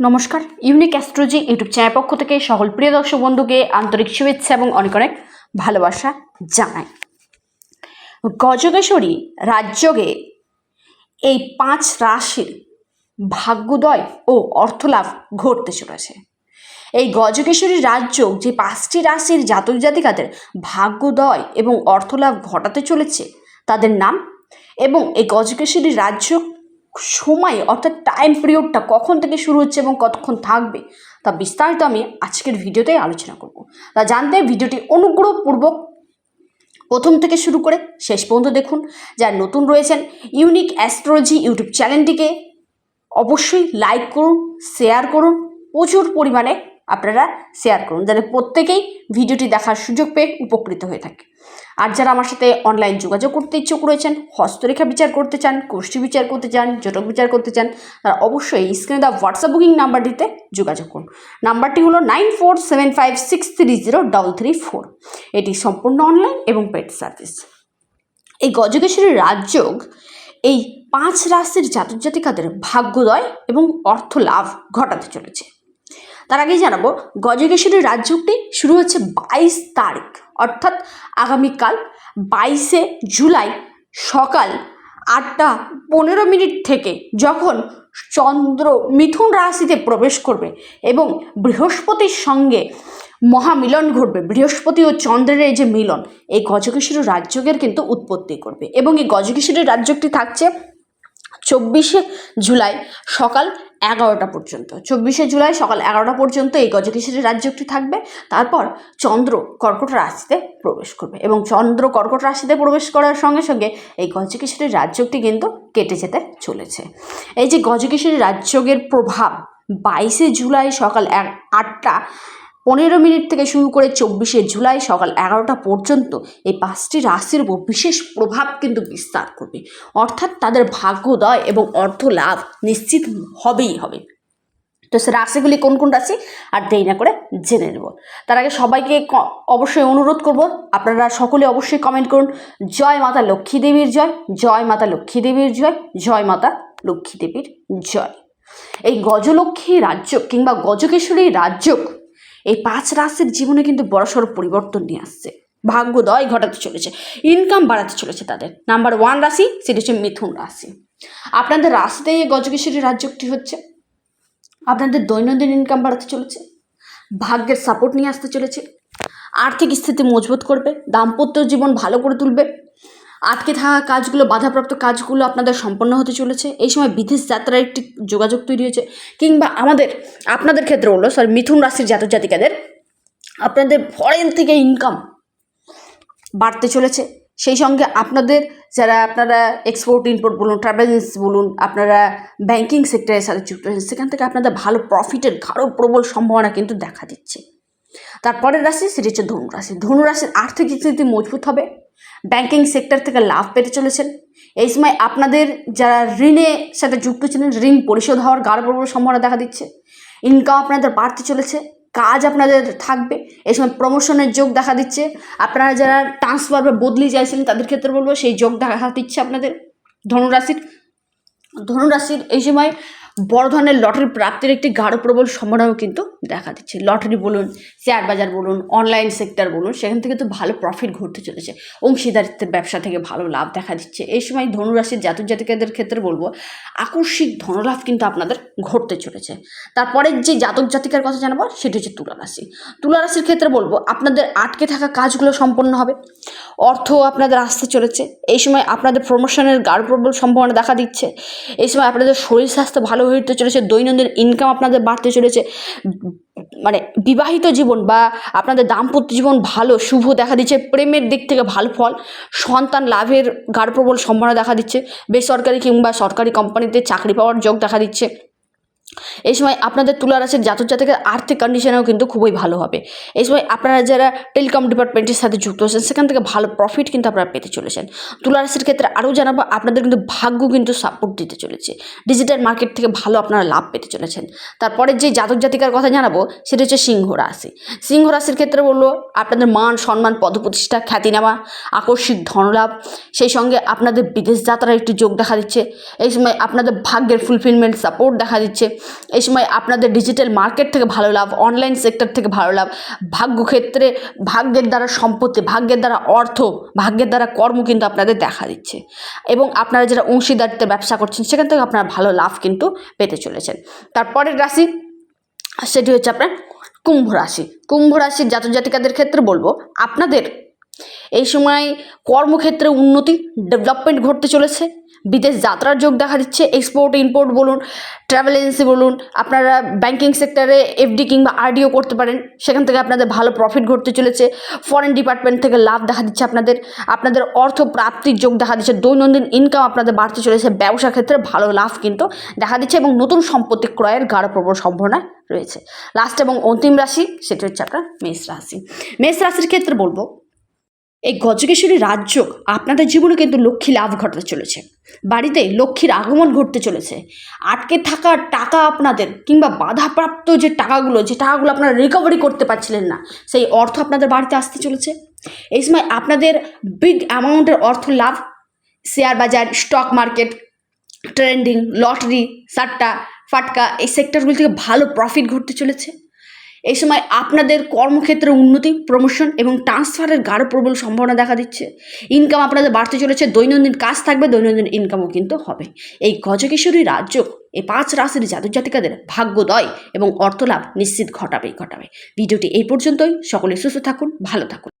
নমস্কার, unique অ্যাস্ট্রোজি YouTube channel পক্ষ থেকে সকল প্রিয় দর্শক বন্ধুকে আন্তরিক শুভেচ্ছা এবং অনেক অনেক ভালোবাসা জানাই। গজকেশ্বরী রাজ্যকে এই পাঁচ রাশির ভাগ্যোদয় ও অর্থলাভ ঘটতে চলেছে। এই গজকেশরী রাজ্য যে পাঁচটি রাশির জাতক জাতিকাদের ভাগ্যোদয় এবং অর্থলাভ ঘটাতে চলেছে, তাদের নাম এবং এই গজকেশরী রাজ্য সময় অর্থাৎ টাইম পিরিয়ডটা কখন থেকে শুরু হচ্ছে এবং কতক্ষণ থাকবে, তা বিস্তারিত আমি আজকের ভিডিওতে আলোচনা করব। তা জানতে ভিডিওটি অনুগ্রহপূর্বক প্রথম থেকে শুরু করে শেষ পর্যন্ত দেখুন। যারা নতুন রয়েছেন ইউনিক অ্যাস্ট্রোলজি ইউটিউব চ্যানেলটিকে অবশ্যই লাইক করুন শেয়ার করুন, প্রচুর পরিমাণে আপনারা শেয়ার করুন, যাতে প্রত্যেকেই ভিডিওটি দেখার সুযোগ পেয়ে উপকৃত হয়ে থাকে। আর যারা আমার সাথে অনলাইন যোগাযোগ করতে ইচ্ছুক রয়েছেন, হস্তরেখা বিচার করতে চান, গোষ্ঠী বিচার করতে চান জটক বিচার করতে চান, তারা অবশ্যই স্ক্রিনে দেওয়া হোয়াটসঅ্যাপ বুকিং নাম্বারটিতে যোগাযোগ করুন। নাম্বারটি হলো nine four seven five six three zero double three four এটি সম্পূর্ণ অনলাইন এবং পেড সার্ভিস এই গজকেশ্বরী রাজযোগ এই পাঁচ রাশির জাতক জাতিকাদের ভাগ্যোদয় এবং অর্থ লাভ ঘটাতে চলেছে। তার আগেই জানাব গজকেশ্বরী রাজযোগটি শুরু হচ্ছে বাইশ তারিখ, অর্থাৎ আগামীকাল বাইশে জুলাই সকাল আটটা পনেরো মিনিট থেকে যখন চন্দ্র মিথুন রাশিতে প্রবেশ করবে এবং বৃহস্পতির সঙ্গে মহামিলন ঘটবে, বৃহস্পতি ও চন্দ্রের এই যে মিলন, এই গজকেশ্বরী রাজযোগের কিন্তু উৎপত্তি করবে। এবং এই গজকেশ্বরী রাজযোগটি থাকছে চব্বিশে জুলাই সকাল এগারোটা পর্যন্ত। চব্বিশে জুলাই সকাল এগারোটা পর্যন্ত এই গজকেশ্বরী রাজ্যটি থাকবে। তারপর চন্দ্র কর্কট রাশিতে প্রবেশ করবে এবং চন্দ্র কর্কট রাশিতে প্রবেশ করার সঙ্গে সঙ্গে এই গজকেশ্বরী রাজযোগটি কিন্তু কেটে যেতে চলেছে। এই যে গজকেশ্বরী রাজযোগের প্রভাব বাইশে জুলাই সকাল এক আটটা পনেরো মিনিট থেকে শুরু করে চব্বিশে জুলাই সকাল এগারোটা পর্যন্ত এই পাঁচটি রাশির উপর বিশেষ প্রভাব কিন্তু বিস্তার করবে। অর্থাৎ তাদের ভাগ্যোদয় এবং অর্থ লাভ নিশ্চিত হবেই হবে। তো সে রাশিগুলি কোন কোন রাশি? আর দেরি না করে জেনে নেব। তার আগে সবাইকে অবশ্যই অনুরোধ করব, আপনারা সকলে অবশ্যই কমেন্ট করুন। জয় মাতা লক্ষ্মী দেবীর জয় জয় মাতা লক্ষ্মী দেবীর জয় জয় মাতা লক্ষ্মী দেবীর জয়। এই গজলক্ষ্মী রাজ্য কিংবা গজকেশ্বরী রাজ্য এই পাঁচ রাশির জীবনে কিন্তু বড়সড় পরিবর্তন নিয়ে আসছে। ভাগ্যোদয় ঘটাতে চলেছে ইনকাম বাড়াতে চলেছে তাদের। নাম্বার ওয়ান রাশি, সেটি হচ্ছে মিথুন রাশি। আপনাদের রাশিতে এই গজকেশ্বরী রাজ্যটি হচ্ছে। আপনাদের দৈনন্দিন ইনকাম বাড়াতে চলেছে, ভাগ্যের সাপোর্ট নিয়ে আসতে চলেছে, আর্থিক স্থিতি মজবুত করবে, দাম্পত্য জীবন ভালো করে তুলবে আটকে থাকা কাজগুলো, বাধাপ্রাপ্ত কাজগুলো আপনাদের সম্পন্ন হতে চলেছে। এই সময় বিদেশ যাত্রার একটি যোগাযোগ তৈরি হয়েছে। কিংবা আমাদের, আপনাদের ক্ষেত্রে হলো সরি মিথুন রাশির জাতক জাতিকাদের, আপনাদের ফরেন থেকে ইনকাম বাড়তে চলেছে। সেই সঙ্গে আপনাদের, যারা আপনারা এক্সপোর্ট ইম্পোর্ট বলুন ট্রাভেল এজেন্সি বলুন, আপনারা ব্যাংকিং সেক্টরের সাথে যুক্ত হয়েছেন সেখান থেকে আপনাদের ভালো প্রফিটের গাঢ় প্রবল সম্ভাবনা কিন্তু দেখা দিচ্ছে। তারপরের রাশি সেটি হচ্ছে ধনুরাশি ধনুরাশির আর্থিক স্থিতি মজবুত হবে। ব্যাংকিং সেক্টর থেকে লাভ পেতে চলেছেন। এই সময় আপনাদের যারা ঋণের সাথে যুক্ত ছিলেন, ঋণ পরিশোধ হওয়ার গাঢ় সম্ভাবনা দেখা দিচ্ছে। ইনকাম আপনাদের বাড়তে চলেছে, কাজ আপনাদের থাকবে, এই সময় প্রমোশনের যোগ দেখা দিচ্ছে। আপনারা যারা ট্রান্সফার বা বদলি চাইছিলেন তাদের ক্ষেত্রে বলব সেই যোগ দেখা দিচ্ছে আপনাদের। ধনুরাশির ধনুরাশির এই সময় বড় ধরনের লটারি প্রাপ্তির একটি গাঢ় প্রবল সম্ভাবনাও কিন্তু দেখা দিচ্ছে। লটারি বলুন, শেয়ার বাজার বলুন অনলাইন সেক্টর বলুন, সেখান থেকে তো ভালো প্রফিট ঘটতে চলেছে। অংশীদারিত্বের ব্যবসা থেকে ভালো লাভ দেখা দিচ্ছে। এই সময় ধনুরাশির জাতক জাতিকাদের ক্ষেত্রে বলব, আকস্মিক ধনলাভ কিন্তু আপনাদের ঘটতে চলেছে। তারপরে যে জাতক জাতিকার কথা জানাব, সেটি হচ্ছে তুলা রাশি তুলা রাশির ক্ষেত্রে বলব, আপনাদের আটকে থাকা কাজগুলো সম্পন্ন হবে। অর্থ আপনাদের আসতে চলেছে। এই সময় আপনাদের প্রমোশনের গাঢ় প্রবল সম্ভাবনা দেখা দিচ্ছে। এই সময় আপনাদের শরীর স্বাস্থ্য ভালো উঠতে চলেছে, দৈনন্দিন ইনকাম আপনাদের বাড়তে চলেছে মানে বিবাহিত জীবন বা আপনাদের দাম্পত্য জীবন ভালো, শুভ দেখা দিচ্ছে, প্রেমের দিক থেকে ভালো ফল, সন্তান লাভের গাঢ় প্রবল সম্ভাবনা দেখা দিচ্ছে, বেসরকারি কিংবা সরকারি কোম্পানিতে চাকরি পাওয়ার যোগ দেখা দিচ্ছে। এই সময় আপনাদের তুলা রাশির জাতক জাতকের আর্থিক কন্ডিশনেও কিন্তু খুবই ভালো হবে। এই সময় আপনারা যারা টেলিকম ডিপার্টমেন্টের সাথে যুক্ত আছেন, সেখান থেকে ভালো প্রফিট কিন্তু আপনারা পেতে চলেছেন। তুলা রাশির ক্ষেত্রে আরও জানাব, আপনাদের কিন্তু ভাগ্য কিন্তু সাপোর্ট দিতে চলেছে। ডিজিটাল মার্কেট থেকে ভালো আপনারা লাভ পেতে চলেছেন। তারপরে যে জাতক জাতিকার কথা জানাব, সেটা হচ্ছে সিংহ রাশি। সিংহ রাশির ক্ষেত্রে বলল আপনাদের মান সম্মান, পদপ্রতিষ্ঠা খ্যাতিনামা আকস্মিক ধনলাভ, সেই সঙ্গে আপনাদের বিদেশ যাত্রার একটি যোগ দেখা দিচ্ছে। এই সময় আপনাদের ভাগ্যের ফুলফিলমেন্ট সাপোর্ট দেখা দিচ্ছে। এই সময় আপনাদের ডিজিটাল মার্কেট থেকে ভালো লাভ অনলাইন সেক্টর থেকে ভালো লাভ, ভাগ্যক্ষেত্রে ভাগ্যের দ্বারা সম্পত্তি, ভাগ্যের দ্বারা অর্থ, ভাগ্যের দ্বারা কর্ম কিন্তু আপনাদের দেখা দিচ্ছে। এবং আপনারা যারা অংশীদারিত্বে ব্যবসা করছেন, সেখান থেকে আপনারা ভালো লাভ কিন্তু পেতে চলেছেন। তারপরের রাশি, সেটি হচ্ছে আপনার কুম্ভ রাশি। কুম্ভ রাশির জাতক জাতিকাদের ক্ষেত্রে বলব, আপনাদের এই সময় কর্মক্ষেত্রে উন্নতি ডেভেলপমেন্ট ঘটতে চলেছে। বিদেশ যাত্রার যোগ দেখা দিচ্ছে এক্সপোর্ট ইম্পোর্ট বলুন ট্রাভেল এজেন্সি বলুন, আপনারা ব্যাংকিং সেক্টরে এফডি কিংবা আরডিও করতে পারেন, সেখান থেকে আপনাদের ভালো প্রফিট ঘটতে চলেছে ফরেন ডিপার্টমেন্ট থেকে লাভ দেখা দিচ্ছে আপনাদের আপনাদের অর্থ প্রাপ্তির যোগ দেখা দিচ্ছে, দৈনন্দিন ইনকাম আপনাদের বাড়তে চলেছে ব্যবসা ক্ষেত্রে ভালো লাভ কিন্তু দেখা দিচ্ছে এবং নতুন সম্পত্তি ক্রয়ের গাঢ় প্রবল সম্ভাবনা রয়েছে। লাস্ট এবং অন্তিম রাশি, সেটা হচ্ছে আপনার মেষ রাশি। মেষ রাশির ক্ষেত্রে বলব এই গজকেশ্বরী রাজ্য আপনাদের জীবনে কিন্তু লক্ষ্মী লাভ ঘটতে চলেছে। বাড়িতে লক্ষ্মীর আগমন ঘটতে চলেছে। আটকে থাকা টাকা আপনাদের কিংবা বাধাপ্রাপ্ত যে টাকাগুলো যে টাকাগুলো আপনারা রিকভারি করতে পারছিলেন না, সেই অর্থ আপনাদের বাড়িতে আসতে চলেছে। এই সময় আপনাদের বিগ অ্যামাউন্টের অর্থ লাভ শেয়ার বাজার স্টক মার্কেট ট্রেন্ডিং লটারি সাট্টা, ফাটকা, এই সেক্টরগুলি থেকে ভালো প্রফিট ঘটতে চলেছে। এই সময় আপনাদের কর্মক্ষেত্রে উন্নতি প্রমোশন এবং ট্রান্সফারের গাঢ় প্রবল সম্ভাবনা দেখা দিচ্ছে। ইনকাম আপনাদের বাড়তে চলেছে, দৈনন্দিন কাজ থাকবে, দৈনন্দিন ইনকামও কিন্তু হবে। এই গজকেশ্বরী রাজ্য এই পাঁচ রাশির জাতক জাতিকাদের ভাগ্যোদয় এবং অর্থলাভ নিশ্চিত ঘটাবেই ঘটাবে। ভিডিওটি এই পর্যন্তই। সকলে সুস্থ থাকুন, ভালো থাকুন।